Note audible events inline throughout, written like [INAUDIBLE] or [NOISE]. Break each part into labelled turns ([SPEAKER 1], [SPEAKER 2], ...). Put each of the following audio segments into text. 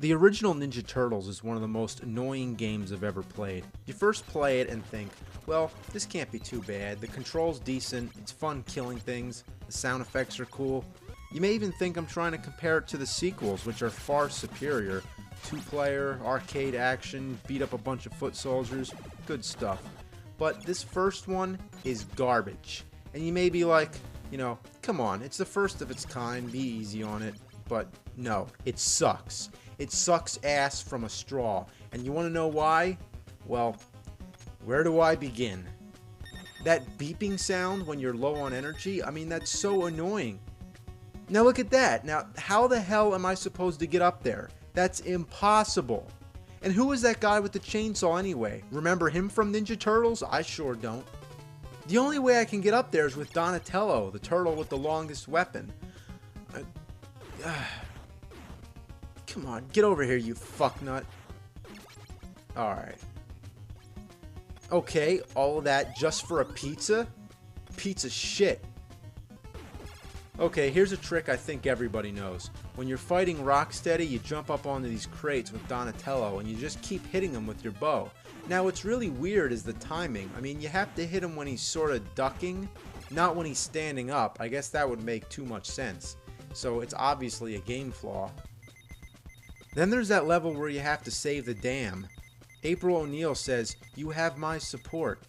[SPEAKER 1] The original Ninja Turtles is one of the most annoying games I've ever played. You first play it and think, well, this can't be too bad. The control's decent, it's fun killing things, the sound effects are cool. You may even think I'm trying to compare it to the sequels, which are far superior. Two player, arcade action, beat up a bunch of foot soldiers, good stuff. But this first one is garbage. And you may be like, you know, come on, it's the first of its kind, be easy on it. But no, it sucks. It sucks ass from a straw. And you want to know why? Well, where do I begin? That beeping sound when you're low on energy, I mean, that's so annoying. Now look at that. Now, how the hell am I supposed to get up there? That's impossible. And who is that guy with the chainsaw anyway? Remember him from Ninja Turtles? I sure don't. The only way I can get up there is with Donatello, the turtle with the longest weapon. Uh, [SIGHS] uh, Come on, get over here, you fucknut. Alright. Okay, all that just for a pizza? Pizza shit. Okay, here's a trick I think everybody knows. When you're fighting Rocksteady, you jump up onto these crates with Donatello and you just keep hitting him with your bow. Now, what's really weird is the timing. I mean, you have to hit him when he's sort of ducking, not when he's standing up. I guess that would make too much sense. So it's obviously a game flaw. Then there's that level where you have to save the dam. April O'Neil says, You have my support.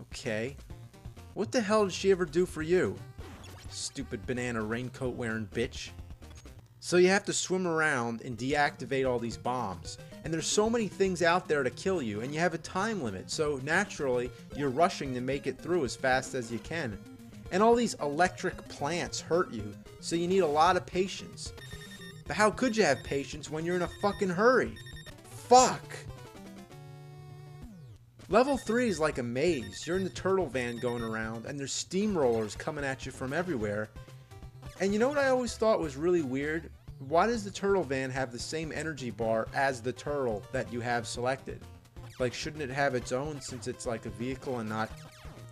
[SPEAKER 1] Okay. What the hell did she ever do for you? Stupid banana raincoat wearing bitch. So you have to swim around and deactivate all these bombs. And there's so many things out there to kill you, and you have a time limit, so naturally, you're rushing to make it through as fast as you can. And all these electric plants hurt you, so you need a lot of patience. But how could you have patience when you're in a fucking hurry? Fuck! Level 3 is like a maze. You're in the turtle van going around, and there's steamrollers coming at you from everywhere. And you know what I always thought was really weird? Why does the turtle van have the same energy bar as the turtle that you have selected? Like, shouldn't it have its own since it's like a vehicle and not,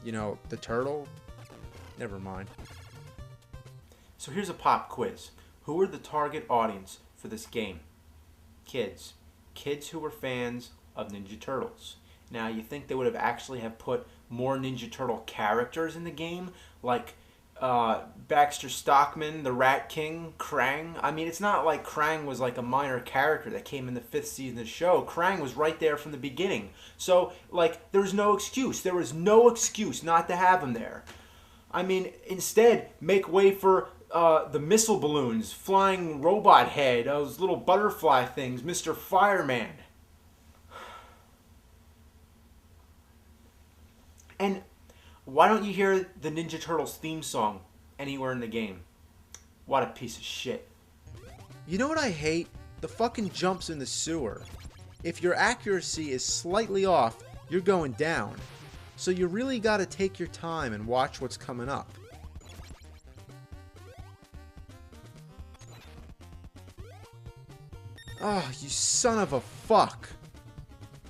[SPEAKER 1] you know, the turtle? Never mind. So here's a pop quiz. Who are the target audience for this game? Kids. Kids who were fans of Ninja Turtles. Now, you think they would have actually have put more Ninja Turtle characters in the game, like uh, Baxter Stockman, the Rat King, Krang. I mean, it's not like Krang was like a minor character that came in the fifth season of the show. Krang was right there from the beginning. So, like, there was no excuse. There was no excuse not to have him there. I mean, instead, make way for uh, the missile balloons, flying robot head, those little butterfly things, Mr. Fireman. And why don't you hear the Ninja Turtles theme song anywhere in the game? What a piece of shit. You know what I hate? The fucking jumps in the sewer. If your accuracy is slightly off, you're going down. So you really gotta take your time and watch what's coming up. Oh, you son of a fuck.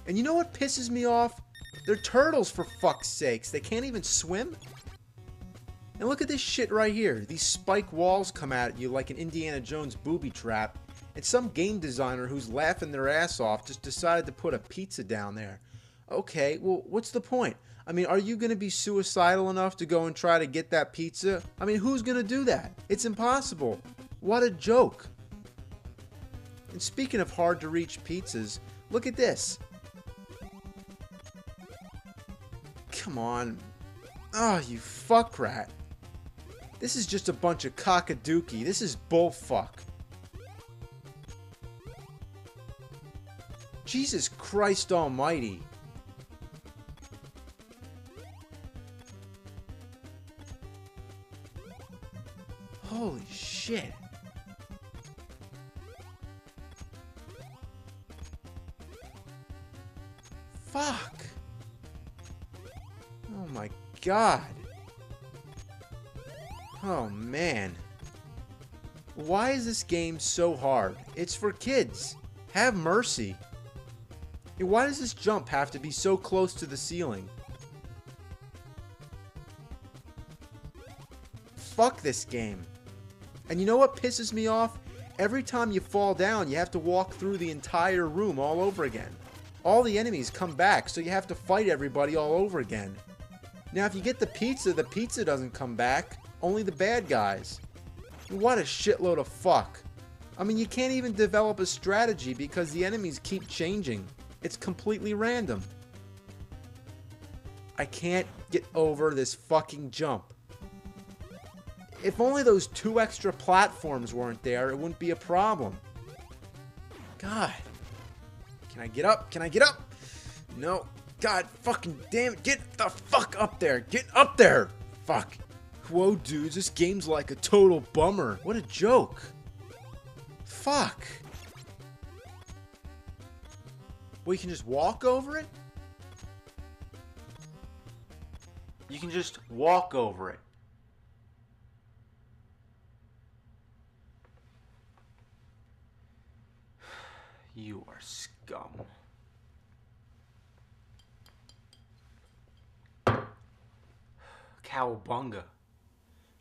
[SPEAKER 1] And you know what pisses me off? They're turtles for fuck's sakes. They can't even swim? And look at this shit right here. These spike walls come at you like an Indiana Jones booby trap. And some game designer who's laughing their ass off just decided to put a pizza down there. Okay, well, what's the point? I mean, are you going to be suicidal enough to go and try to get that pizza? I mean, who's going to do that? It's impossible. What a joke. And speaking of hard to reach pizzas, look at this. Come on. Oh, you fuck rat. This is just a bunch of cockadookie. This is bullfuck. Jesus Christ almighty. Holy shit. Fuck. Oh my god. Oh man. Why is this game so hard? It's for kids. Have mercy. Why does this jump have to be so close to the ceiling? Fuck this game. And you know what pisses me off? Every time you fall down, you have to walk through the entire room all over again. All the enemies come back, so you have to fight everybody all over again. Now, if you get the pizza, the pizza doesn't come back, only the bad guys. What a shitload of fuck. I mean, you can't even develop a strategy because the enemies keep changing. It's completely random. I can't get over this fucking jump. If only those two extra platforms weren't there, it wouldn't be a problem. God. Can I get up? Can I get up? No. God fucking damn it. Get the fuck up there. Get up there. Fuck. Whoa, dudes. This game's like a total bummer. What a joke. Fuck. Well, you can just walk over it? You can just walk over it. [SIGHS] You are scum. Cowabunga.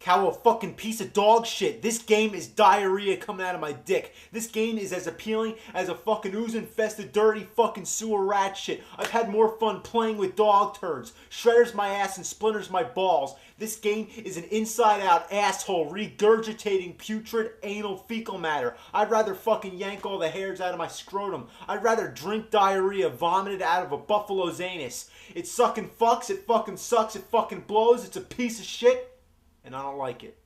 [SPEAKER 1] Cow a fucking piece of dog shit. This game is diarrhea coming out of my dick. This game is as appealing as a fucking ooze infested dirty fucking sewer rat shit. I've had more fun playing with dog turds. Shredders my ass and splinters my balls. This game is an inside out asshole regurgitating putrid anal fecal matter. I'd rather fucking yank all the hairs out of my scrotum. I'd rather drink diarrhea vomited out of a buffalo's anus. It sucking fucks, it fucking sucks, it fucking blows, it's a piece of shit and I don't like it.